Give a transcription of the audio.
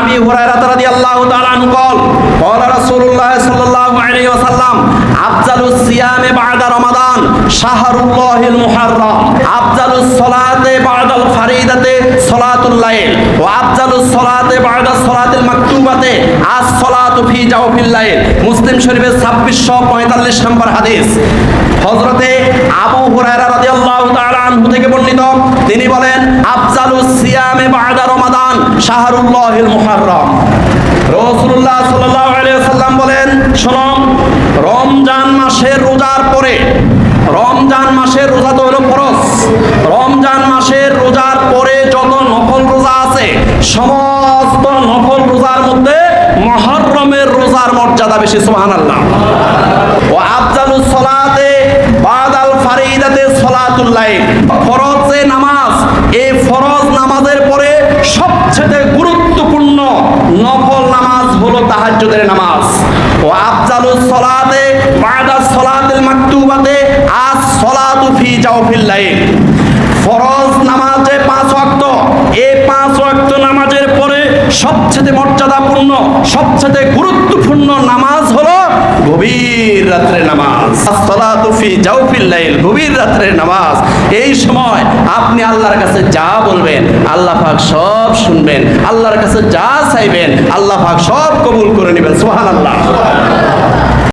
أبي هريرة رضي الله تعالى عنه قال قال رسول الله صلى الله عليه وسلم أفضل الصيام بعد رمضان شهر الله المحرم أفضل الصلاة بعد الفريضة صلاة الليل وأفضل الصلاة بعد الصلاة المكتوبة الصلاة في جوف الليل মুসলিম শরীফের ছাব্বিশশো পঁয়তাল্লিশ নম্বর হাদিস হজরতে আবু হুরায়রা রাদিয়াল্লাহু তাআলা আনহু থেকে বর্ণিত তিনি বলেন আফজালুস সিয়ামে বাদা রমাদান শাহরুল্লাহিল মুহাররম। রাসূলুল্লাহ সাল্লাল্লাহু আলাইহি ওয়াসাল্লাম বলেন, শোনো, রমজান মাসের রোজার পরে, রমজান মাসের রোজা তো হলো ফরজ। রমজান মাসের রোজার পরে যত নফল রোজা আছে, সমস্ত নফল রোজার মধ্যে মহররমের রোজার মর্যাদা বেশি, সুবহানাল্লাহ। ও আফজালুস সালাতে বাদাল ফারিদাতে সালাতুল লাইল। ফরজ নামাজ এই তাহাজ্জুদের নামাজ। ও আফজালুস সলাতে বাদা সালাতিল মাকতুবাতে আস সলাতু ফি জাওফিল লাইল। ফরজ নামাজে পাঁচ ওয়াক্ত। এই পাঁচ ওয়াক্ত নামাজের পরে সবচেয়ে মর্যাদাপূর্ণ, সবচেয়ে গুরুত্বপূর্ণ নামাজ রাত্রে নামাজ। আসসালাতু ফি লাইল, গভীর রাত্রে নামাজ। এই সময় আপনি আল্লাহর কাছে যা বলবেন, আল্লাহ পাক সব শুনবেন, আল্লাহর কাছে যা চাইবেন, আল্লাহ পাক সব কবুল করে